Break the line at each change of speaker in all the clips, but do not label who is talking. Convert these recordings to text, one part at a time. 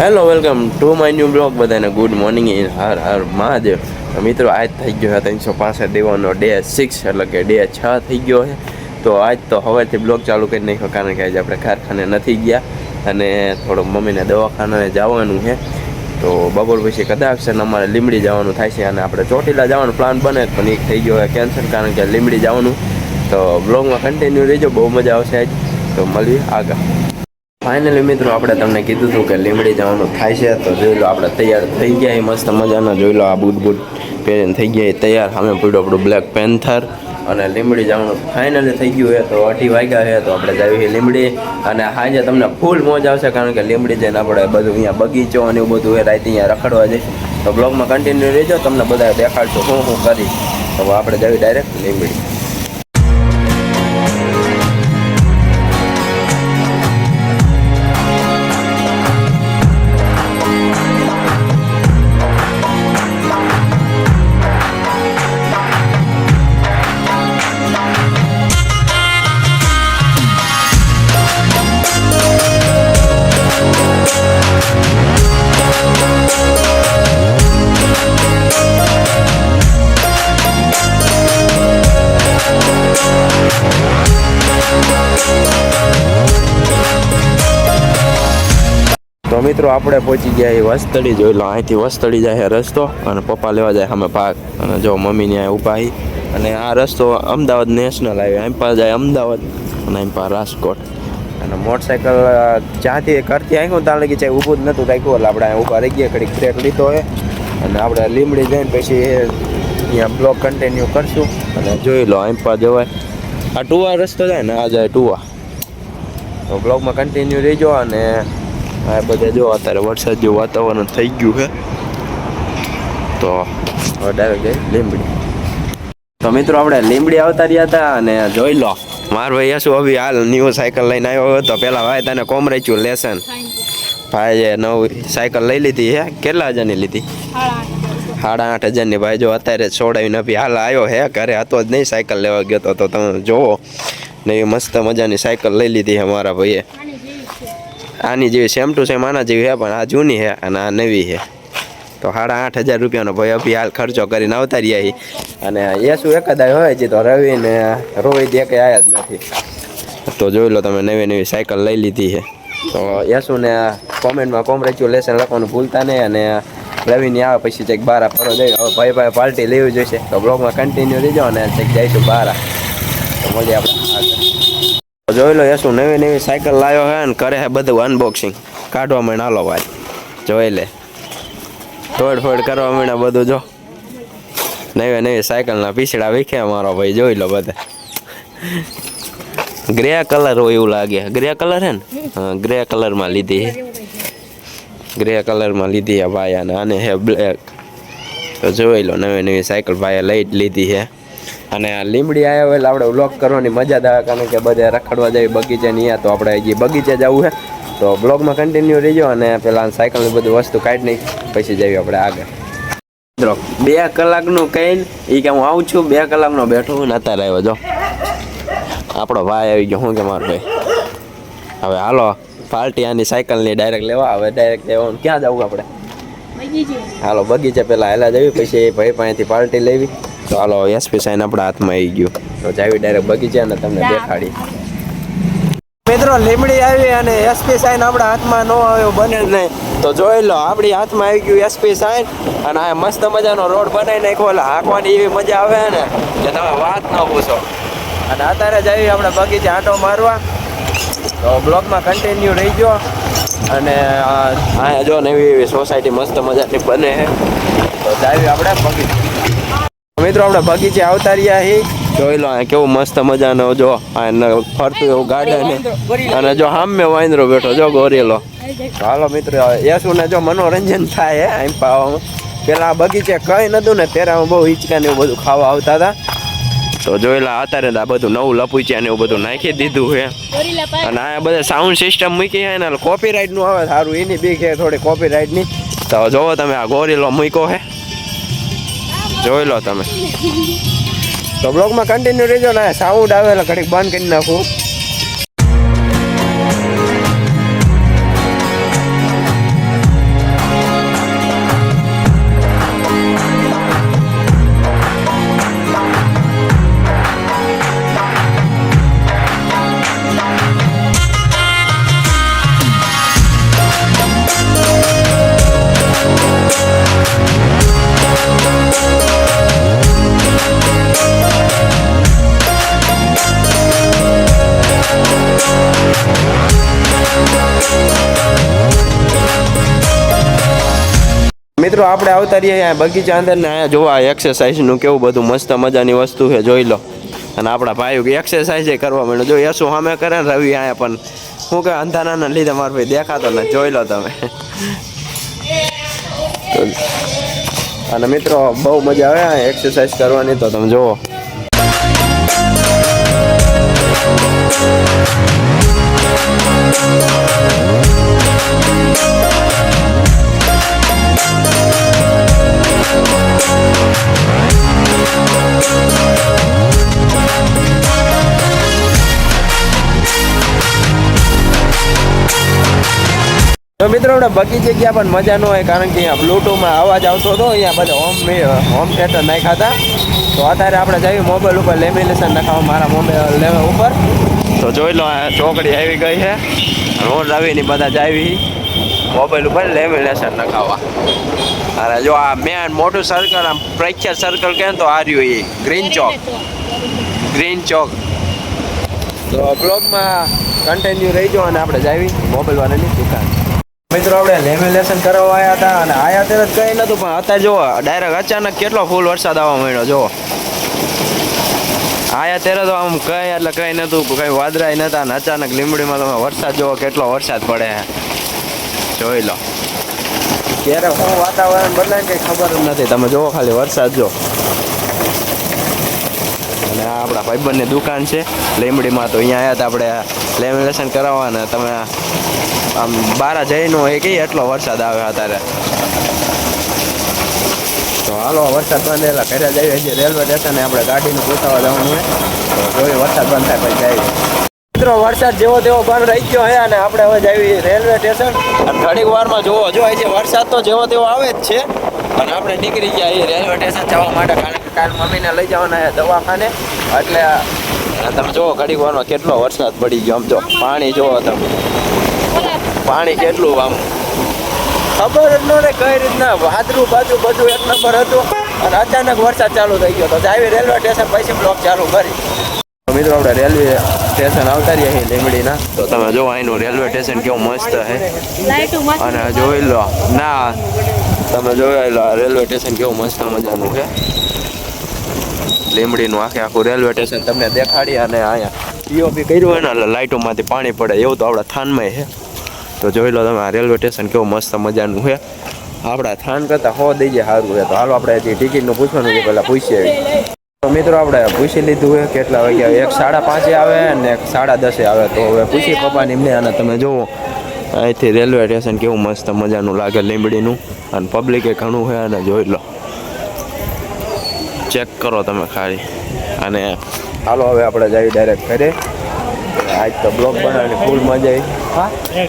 Hello welcome to my new blog બધાને good morning ઇન હર હર મહાદેવ. મિત્રો, આજ થઈ ગયો છે ત્રણસો પાસઠ દેવાનો ડે સિક્સ એટલે કે ડે છ થઈ ગયો છે. તો આજ તો હવેથી બ્લોગ ચાલુ કરી નાખ્યો, કારણ કે આજે આપણે કારખાને નથી ગયા અને થોડું મમ્મીને દવાખાને જવાનું છે. તો બપોર પછી કદાચ છે અમારે લીમડી જવાનું થાય છે અને આપણે ચોટીલા જવાનો પ્લાન બને પણ એ થઈ ગયો હોય કેન્સલ કારણ કે લીમડી જવાનું. તો બ્લોગમાં કન્ટિન્યુ રહેજો, બહુ મજા આવશે આજ. તો મળીએ આગળ. ફાઇનલી મિત્રો, આપણે તમને કીધું હતું કે લીમડી જવાનું થાય છે, તો જોઈ લો, આપણે તૈયાર થઈ ગયા એ મસ્ત મજાના. જોઈ લો, આ બૂટ બૂટ પહેરીને થઈ ગયા એ તૈયાર. સામે પડ્યું આપણું બ્લેક પેન્થર અને લીમડી જવાનું ફાઇનલી થઈ ગયું છે, તો અઢી વાગ્યા છે, તો આપણે જઈએ લીમડી. અને સાંજે તમને ફૂલ મોજ આવશે, કારણ કે લીમડી જઈને આપણે બધું અહીંયા બગીચો અને એવું બધું એ રાતે અહીંયા રખડવા જઈશ. તો બ્લોગમાં કન્ટિન્યુ રહેજો, તમને બધા દેખાડશો શું શું કરી તો આપણે જઈએ ડાયરેક્ટ લીમડી. મિત્રો, આપણે પહોંચી ગયા એ વસ્તળી જોઈ લો, અહીંથી વસ્તળી જાય રસ્તો અને પપ્પા લેવા જાય અમે પાક અને જો મમ્મીની અહીંયા ઊભા હી. અને આ રસ્તો અમદાવાદ નેશનલ હાઈવે. એમ પાસે જાય અમદાવાદ અને એમ પાસે રાજકોટ. અને મોટરસાઇકલ જ્યાંથી કરતી આવ્યું ત્યાં લગી ચાહે ઊભું જ નહોતું રાખ્યું એટલે આપણે અહીંયા ઊભા રહી ગયા, ઘડીક બ્રેક લીધો હોય અને આપણે લીમડી જઈને પછી અહીંયા બ્લોક કન્ટિન્યુ કરશું. અને જોઈ લો, એમ પા જવાય. આ ટુવા રસ્તો જાય ને, આ જાય ટુવા. તો બ્લોગમાં કન્ટિન્યુ રહેજો અને આ બધા જો અત્યારે વરસાદ જેવું વાતાવરણ થઈ ગયું છે. તો હવે ડાયરેક્ટ લીંબડી. તો મિત્રો આપણે લીંબડી આવતા રહ્યા હતા અને જોઈ લો. મારો ભાઈ શું હવે હાલ ન્યૂ સાયકલ લઈને આવ્યો હતો પેલા ભાઈ તને કોમરેચ્યું લેસન. ભાઈએ નવી સાયકલ લઈ લીધી હે કેટલા હજારની લીધી? સાડા આઠ હજારની. ભાઈ જો અત્યારે છોડાવી નથી હાલ આવ્યો હે ઘરે હતો જ નહીં સાયકલ લેવા ગયો તો. તો તમે જોવો ને મસ્ત મજાની સાયકલ લઈ લીધી હે મારા ભાઈએ. આની જેવી સેમ ટુ સેમ આના જેવી છે, પણ આ જૂની છે અને આ નવી છે. તો સાડા આઠ હજાર રૂપિયાનો ભાઈ અભી હાલ ખર્ચો કરીને આવતા રહ્યા. અને એ શું એકાદાય હોય છે તો રવિ ને રોહિત એક આયા જ નથી. તો જોઈ લો તમે નવી નવી સાયકલ લઈ લીધી છે. તો યશુને કોમેન્ટમાં કોંગ્રેચ્યુલેશન લખવાનું ભૂલતા નહીં અને રવિની આવે પછી ચેક બારા ફરો જઈ. હવે ભાઈ ભાઈ પાર્ટી લેવી જોઈશે. તો બ્લોગમાં કન્ટિન્યુ રહેજો અને ચેક જઈશું બારા. તો મળીએ આપણે જોઈ લો, યશુ નવી નવી સાયકલ લાવ્યો હે ને કરે હે બધું અનબોક્સિંગ કાઢવા માંડ, હાલો ભાઈ જોઈ લે. તોડ ફોડ કરવા મળે બધું, જો. નવી નવી સાયકલના પીછડા વીખે મારો ભાઈ, જોઈ લો બધા. ગ્રે કલર હોય એવું લાગે. ગ્રે કલર હે ને? હા, ગ્રે કલરમાં લીધી હે. ગ્રે કલરમાં લીધી હે ભાઈ અને આને હે બ્લેક તો જોઈ લો, નવી નવી સાયકલ ભાઈએ લઈ લીધી છે અને લીમડી આવ્યા હોય એટલે આપણે વ્લોગ કરવાની મજા જ આવે કારણ કે બધે રખડવા જાય બગીચે ને તો આપણે હજી બગીચે જવું છે. તો બ્લોગમાં કન્ટિન્યુ રહેજો અને પેલા સાયકલની બધી વસ્તુ કાઢી નહીં પછી જઈએ આપણે આગળ. મિત્રો બે કલાકનું કહીને એ કે હું આવું છું બે કલાકનો બેઠો હું અત્યારે આવ્યો જો. આપણો ભાઈ આવી ગયો શું કે મારો ભાઈ? હવે હાલો પાર્ટી આની સાયકલની ડાયરેક્ટ લેવા હવે ડાયરેક્ટ લેવાનું ક્યાં જવું આપણે? હાલો બગીચે પહેલાં હેલા જવી પછી એ ભાઈ પાસેથી પાર્ટી લેવી. તો હાલો એસપી સાઈન આપણા હાથમાં આવી ગયું. તો જાવી ડાયરેક્ટ બગીચાને તમને દેખાડી. મિત્રો લીમડી આવી અને એસપી સાઈન આપણા હાથમાં ન આવ્યો બને જ નહીં. તો જોઈ લો આપણી હાથમાં આવી ગયું એસપી સાઈન અને આ મસ્ત મજાનો રોડ બનાવી નાખ્યો. એટલે હાંકવાની એવી મજા આવે ને કે તમે વાત ન પૂછો. અને અત્યારે જ આવી આપણે બગીચે આંટો મારવા. તો બ્લોગમાં કન્ટિન્યુ ગયો. અને આ અહીંયા જો ને એવી એવી સોસાયટી મસ્ત મજાની બને છે. તો જાવી આપણે બગીચે. મિત્રો, આપણે બગીચે આવતા રહ્યા છે જોઈ લો કેવું મસ્ત મજાનો જો ફરતું એવું ગાર્ડન અને જો સામે વાંદરો બેઠો, જો ગોરેલો. હાલો મિત્રો યશુ ને જો મનોરંજન થાય, હે, એમ પાવામાં. પેલા બગીચે કઈ નતું ને, ત્યારે બહુ હિંચકા ને એવું બધું ખાવા આવતા હતા. તો જોયેલા અત્યારે આ બધું નવું લપુચ્યા ને એવું બધું નાખી દીધું છે. અને આ બધા સાઉન્ડ સિસ્ટમ મૂકી છે ને નું આવે, સારું, એની બી છે, થોડી કોપીરાઇટની. તો જોવો તમે આ ગોરીલો મૂક્યો છે. જોઈ લો તમે. તો બ્લોગમાં કન્ટિન્યુ રહેજો ને, સાઉન્ડ આવે એટલે ઘડીક બંધ કરી નાખું. મિત્રો, આપણે આવતા રહીએ અહીંયા બગીચા અંદર ને અહીંયા જોવા એક્સરસાઇઝનું કેવું બધું મસ્ત મજાની વસ્તુ છે, જોઈ લો. અને આપણા ભાઈઓ એક્સરસાઇઝ કરવા માંડ્યો. જો યશુ સામે કરે ને રવિ અહીંયા, પણ શું કે અંધારાના લીધે મારો ભાઈ દેખાતો ને જોઈ લો તમે. અને મિત્રો, બહુ મજા આવે એક્સરસાઇઝ કરવાની તો તમે જુઓ. તો મિત્રો, આપણે બગી ગયા પણ મજા ન હોય, કારણ કે અહીંયા બ્લૂટૂથમાં અવાજ આવતો હતો. અહીંયા બધા હોમ હોમ થિયેટર નાખ્યા હતા. તો અત્યારે આપણે જઈએ મોબાઈલ ઉપર લેમિનેશન નાખવા મારા મોબાઈલ લેવા ઉપર. તો જોઈ લો ચોકડી આવી ગઈ છે. રોડ આવીને બધા જ આવી મોબાઈલ ઉપર લેમિનેશન નખાવા. અને જો આ મેન મોટું સર્કલ આમ પ્રખ્યાત સર્કલ ને, તો આ રહ્યું એ ગ્રીન ચોક. ગ્રીન ચોક. તો બ્લોગમાં કન્ટિન્યુ રહીજો અને આપણે જાવી મોબાઈલ વાળાની દુકાન. મિત્રો, આપણે લેમિનેશન કરવા આવ્યા હતા અને આયા ત્યારે જ કંઈ પણ અત્યારે જોવો ડાયરેક્ટ અચાનક કેટલો ફૂલ વરસાદ આવવા માંડ્યો, જુઓ. આયા ત્યારે તો આમ કઈ, એટલે કઈ નતું કઈ વાદરાય નતા અને અચાનક લીમડીમાં તમે વરસાદ જોવો કેટલો વરસાદ પડે જોઈ લો. ક્યારે શું વાતાવરણ બદલાય કંઈ ખબર નથી. તમે જોવો ખાલી વરસાદ જો અને આ આપણા ભાઈબંધની દુકાન છે. લીંબડીમાં તો અહીંયા આવ્યા હતા આપણે લેમિનેશન કરાવવાના. તમે આમ બારા જઈનો એ કઈ એટલો વરસાદ આવે અત્યારે. તો હાલો, વરસાદ બંધ એટલે જઈએ છીએ. રેલવે સ્ટેશને આપણે ગાડીનું પૂછાવા જવાનું તો જોઈએ વરસાદ બંધ થાય પછી જઈએ. મિત્રો, વરસાદ જેવો તેવો બંધ રહી ગયો છે અને આપણે હવે જઈએ રેલવે સ્ટેશન. ઘડીક વારમાં જોવો, જો છે, વરસાદ તો જેવો તેવો આવે જ છે. અને આપણે નીકળી ગયા એ રેલવે સ્ટેશન જવા માટે. કાલ મમ્મીને લઈ જવાના દવાખાને. એટલે તમે જુઓ ઘડીક વારમાં કેટલો વરસાદ પડી ગયો આમ જો પાણી જોવો તમે. પાણી કેટલું આમ. ખબર જ ન રહે કઈ રીતના વાદળું બાજુ બધું એક નંબર હતું. અને અચાનક વરસાદ ચાલુ થઈ ગયો તો આવી રેલવે સ્ટેશન પછી બ્લોક ચાલુ કરી. મિત્રો આપણે રેલવે સ્ટેશન આવતા રહીએ છીએ લીમડીના તો તમે જો અહીંનું રેલવે સ્ટેશન કેવું મસ્ત છે. અને જોઈ લો ના. તમે જોઈ લો રેલવે સ્ટેશન કેવું મસ્ત મજાનું છે. લીંબડીનું આખે આખું રેલવે સ્ટેશન તમને દેખાડી અને અહીંયા પીઓપી કર્યું હોય લાઇટોમાંથી પાણી પડે, એવું તો આપણા થાનમાં છે. તો જોઈ લો તમે આ રેલવે સ્ટેશન કેવું મસ્ત મજાનું છે. આપણા થાન કરતાં હો દઈ જાય સારું છે. તો હાલો આપણે હજી ટિકિટનું પૂછવાનું છે, પહેલાં પૂછીએ તો મિત્રો આપણે પૂછી લીધું છે કેટલા વાગ્યા, એક સાડા પાંચે આવે અને એક સાડા દસે આવે. તો હવે પૂછી પપ્પાની એમને અને તમે જુઓ અહીંથી રેલવે સ્ટેશન કેવું મસ્ત મજાનું લાગે લીંબડીનું અને પબ્લિકે ઘણું છે અને જોઈ લો. ચેક કરો તમે ખાલી. અને હાલો હવે આપણે જઈએ ડાયરેક્ટ ઘરે. આજ તો બ્લોગ બનાવીને ફૂલ મજા આવી.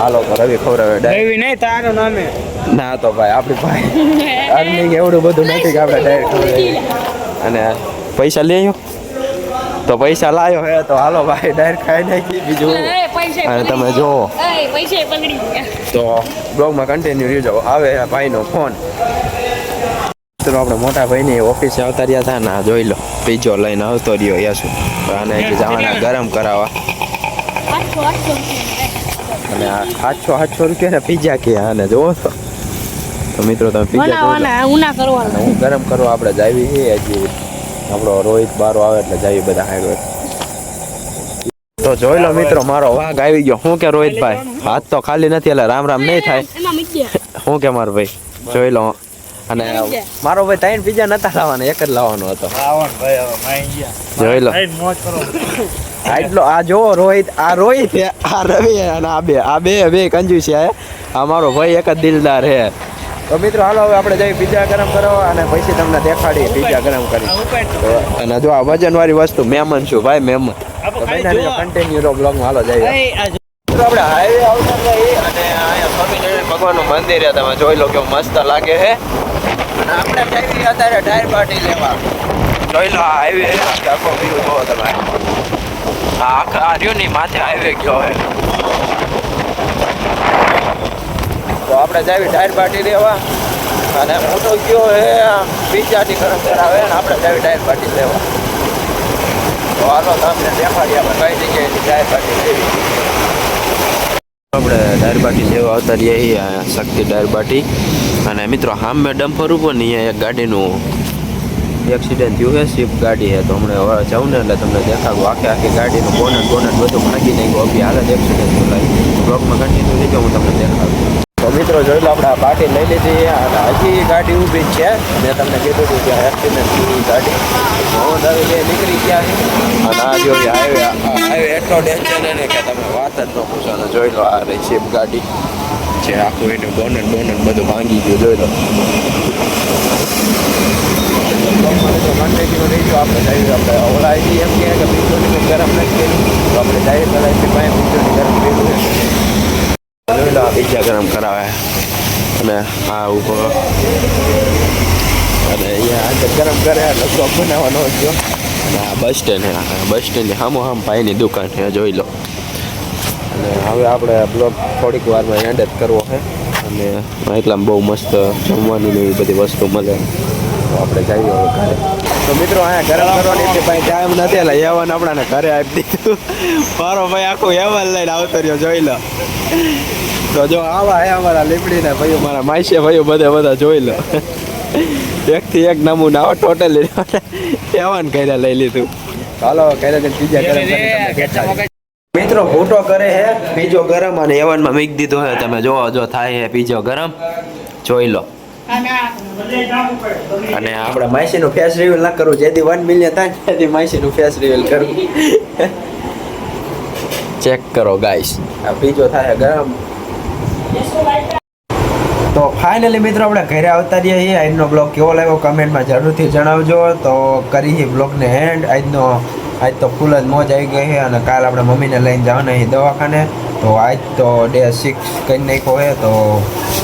હાલો તો રવિ ખવડાવે
એવી નહીં તારું નામે
ના તો ભાઈ આપણી ભાઈ અર્નિંગ એવડું બધું નથી કે આપણે ડાયરેક્ટ અને પૈસા લઈ આવ્યો? તો પૈસા લાયો હે તો હાલો ભાઈ ડાયરેક્ટ ખાઈ નાખી બીજું. અને તમે
ગયા.
તો બ્લોગમાં કન્ટિન્યુ રહેજો આવે ભાઈનો ફોન મિત્રો આપણે મોટા ભાઈની ઓફિસે આવતા રહ્યા હતા ને જોઈ લો પીજો લઈને આવતો રહ્યો યાસુ આને જવાના ગરમ કરાવવા.
આઠસો આઠસો
અને આ સાતસો સાતસો રૂપિયાના પીઝા કે આને જોવો તો. તો મિત્રો તમે પીઝા હું ગરમ કરવા આપણે જાવી છે હજી આપણો રોહિત બારો આવે એટલે જાવી બધા હાઈડવે તો જોઈ લો મિત્રો મારો વાઘ આવી ગયો. શું કે રોહિતભાઈ? હાથ તો ખાલી નથી એટલે રામ રામ નહીં થાય. શું કે મારો ભાઈ? જોઈ લો. અને મારો ભાઈ ત્રણ બીજા નતા લાવવાના એક જ લાવવાનો હતો.
આવણ ભાઈ હવે માઈ ગયા.
જોઈ લો. આટલો આ જો રોહિત આ રોહિત છે આ રવિ અને આ બે આ બે બે કંજૂસ છે આ મારો ભાઈ એક જ દિલદાર છે તો મિત્રો હાલો હવે આપણે જઈ બીજા ગરમ કરવા અને પછી તમને દેખાડીએ બીજા ગરમ કરી. અને જો આ વજન વાળી વસ્તુ મહેમાન છું ભાઈ મહેમાન તો બેના કન્ટિન્યુ રો બ્લોગમાં હાલો જઈએ મિત્રો આપણે હાઈવે આવતા અને અહીંયા સ્વામિનારાયણ ભગવાનનું મંદિર છે તમે જોઈ લો કેવું મસ્ત લાગે છે. આપણે જઈએ અત્યારે ટાયર પાર્ટી લેવા. જોઈ લો આ હાઈવે આખો વ્યૂ જોવો તમે. આ આખા આ રહ્યો માથે હાઈવે ગયો હે તો આપણે જાવી ટાયર પાર્ટી લેવા. અને મોટો ગયો હે બીજાની ગરમ કરાવે અને આપણે જાવી ટાયર પાર્ટી લેવા. તો હાલો તમને દેખાડી આપણે કઈ જગ્યાએથી ટાયર પાર્ટી લેવી. આપણે આપણે દારબાટી સેવા આવતા રહીએ શક્તિ દારબાટી અને મિત્રો, હામે ડમ્પર ઉપર ને અહીંયા એક ગાડીનું એક્સિડન્ટ થયું છે. સ્વિફ્ટ ગાડી છે. તો હમણાં જાઉં ને એટલે તમને દેખાડું. આખે આખી ગાડીનું બોનટ બોનટ બધું ભાગી નાખ્યું. અભી હાલ જ એક્સિડન્ટ થયું. બ્લોકમાં કન્ટિન્યુ ગયો, હું તમને દેખાડું. તો મિત્રો, જોઈ લો, આપણે આ પાર્ટી લઈ લીધી અને હજી ગાડી ઊભી છે. મેં તમને કીધું હતું કે એક્સિડન્ટ થયું ગાડી. હું હવે બે નીકળી ગયા અને આ જો હાઈવે હાઈવે એટલો ડેન્જર ને કે તમે વાત જ ન પૂછો. અને જોઈ લો, આ રહી સ્વિફ્ટ ગાડી. જે આખું એનું બોનટ બોનટ બધું ભાંગી ગયું, જોઈ લો. બીજા ગરમ કરાવે. અને આ ઊભો. અને અહીંયા આગળ ગરમ કરે એટલે બનાવવાનો હતો અને આ બસ સ્ટેન્ડ છે બસ સ્ટેન્ડની સામો સામ ભાઈની દુકાન છે, જોઈ લો. અને હવે આપણે બ્લોગ થોડીક વારમાં એન્ડ જ કરવો છે. અને એટલા બહુ મસ્ત જમવાની ને એવી બધી વસ્તુ મળે. તો આપણે જઈએ હવે ઘરે. તો મિત્રો અહીંયા ગરમ કરવાની એટલી ભાઈ ટાઈમ નથી એટલે યવન આપણાને ઘરે આપી દીધું. મારો ભાઈ આખું યવન લઈને આવતો રહ્યો જોઈ લો. તો જો આવા હે અમારા લીમડીના ભાઈઓ મારા માઈસે ભાઈઓ બધા બધા જોઈ લો. એકથી એક નમૂના આવો ટોટલ એવન કર્યા લઈ લીધું. હાલો કર્યા ત્રીજા બીજા ગરમ કરીને તમને દેખાડીએ. મિત્રો ફોટો કરે હે, પીજો ગરમ અને એવનમાં મીક દીધો હે. તમે જોવો, જો થાય હે પીજો ગરમ, જોઈ લો. અને આપણે માસીનું ફેસ રિવીલ ના કરવું જેથી વન મિલિયન થાય તેથી માસીનું ફેસ રિવીલ કરવું ચેક કરો ગાઈસ આ પીજો થાય ગરમ. તો ફાઇનલી મિત્રો આપણે ઘરે આવતા રહીએ છીએ. આજનો બ્લોગ કેવો લાગ્યો કમેન્ટમાં જરૂરથી જણાવજો. તો કરી બ્લોગને હેન્ડ આજનો, આજ તો ફૂલ જ મોજ આવી ગઈ છે અને કાલ આપણે મમ્મીને લઈને જવાના છીએ દવાખાને. તો આજ તો ડે સિક્સ કરી નાખ્યો હોય તો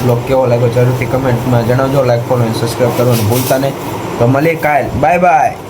બ્લોગ કેવો લાગ્યો જરૂરથી કમેન્ટમાં જણાવજો. લાઈક ફોલો સબસ્ક્રાઈબ કરવાનું ભૂલતા નહીં. તો મળીએ કાલ. Bye bye